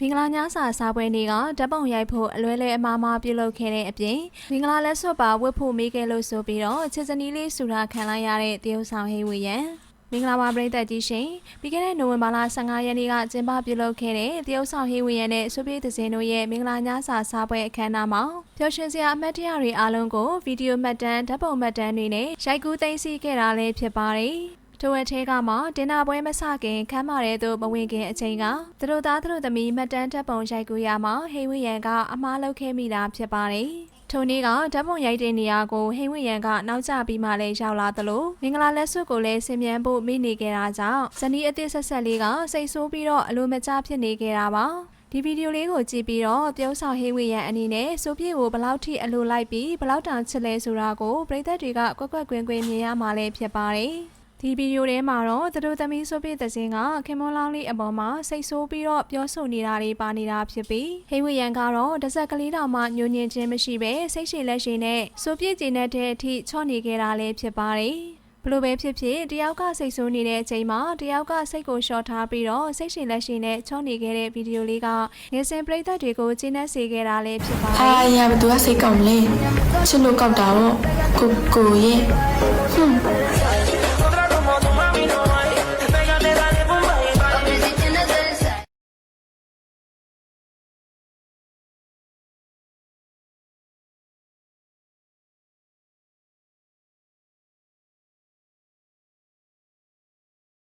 မင်္ဂလာညစာစားပွဲနေ့ကဓာတ်ပုံရိုက်ဖို့အလွဲလဲအမားမားပြုလုပ်ခဲ့တဲ့အပြင်မင်္ဂလာလက်စွပ်ပါဝတ်ဖို့မိခဲ့လို့ဆိုပြီးတော့ချစ်စနီးလေးဆူတာခံလိုက်ရတဲ့တရုတ်ဆောင်ဟေးဝေရန်မင်္ဂလာပါပရိသတ်ကြီးရှင်ပြီးခဲ့တဲ့နိုဝင်ဘာလ15ရက်နေ့ကကျင်းပပြုလုပ်ခဲ့တဲ့တရုတ်ဆောင်ဟေးဝေရန်နဲ့ဆွေပြေသစင်တို့ရဲ့မင်္ဂလာညစာစားပွဲအခမ်းအနားမှာပျော်ရွှင်စရာအမတ်တရတွေအားလုံးကိုဗီဒီယိုမှတ်တမ်းဓာတ်ပုံမှတ်တမ်းတွေနဲ့ရိုက်ကူးသိမ်းဆည်းခဲ့တာလည်းဖြစ်ပါတယ် ထိုအထဲကမှတင်နာပွဲမစခင်ခမ်းမာတဲ့သူမဝင်ခင်အချိန်ကသူတို့သားသူတို့သမီးမှတ်တမ်းတပ်ပုံရိုက်ကူရမှာဟိဝိယန်ကအမားလုပ်ခဲ့မိတာဖြစ်ပါတယ်။ထိုနေ့ကဓာတ်ပုံရိုက်တဲ့နေရာကိုဟိဝိယန်ကနောက်ကျပြီးမှလည်းရောက်လာသလိုမင်္ဂလာလက်စွပ်ကိုလည်းဆင်မြန်းဖို့မိနေခဲ့တာကြောင့်ဇနီးအသစ်ဆက်ဆက်လေးကစိတ်ဆိုးပြီးတော့အလိုမကျဖြစ်နေခဲ့တာပါ။ဒီဗီဒီယိုလေးကိုကြည့်ပြီးတော့တယောက်ဆောင်ဟေးဝေရန်အနေနဲ့စိုးပြေကိုဘယ်လောက်ထိအလိုလိုက်ပြီးဘယ်လောက်တောင်ချစ်လဲဆိုတာကိုပရိသတ်တွေကကွက်ကွက်ကွင်းကွင်းမြင်ရမှာလည်းဖြစ်ပါတယ်။ ဒီဗီဒီယိုထဲမှာတော့သူတို့သမီးစိုးပြေသစင်းကခင်မွန်လောင်းလေးအပေါ်မှာစိတ်ဆိုးပြီးတော့ပြောဆိုနေတာတွေပါနေတာဖြစ်ပြီးဟေးဝေရန်ကတော့တစ်စက်ကလေးတောင်မှညှို့ညင်ခြင်းမရှိပဲစိတ်ရှိလက်ရှိနဲ့စိုးပြေကျင်တဲ့အထိချော့နေခဲ့တာလည်းဖြစ်ပါတယ်။ဘလို့ပဲဖြစ်ဖြစ်တယောက်ကစိတ်ဆိုးနေတဲ့အချိန်မှာတယောက်ကစိတ်ကိုလျှော့ထားပြီးတော့စိတ်ရှင်လက်ရှင်နဲ့ချောနေခဲ့တဲ့ဗီဒီယိုလေးကငယ်စဉ်ပရိသတ်တွေကိုကျင်းနေစေခဲ့တာလည်းဖြစ်ပါတအာယ်ရဘသူကစိတ်ကောက်မလဲချစ်လို့ကောက်တာတော့ကိုကိုရဲ့ဟွန်း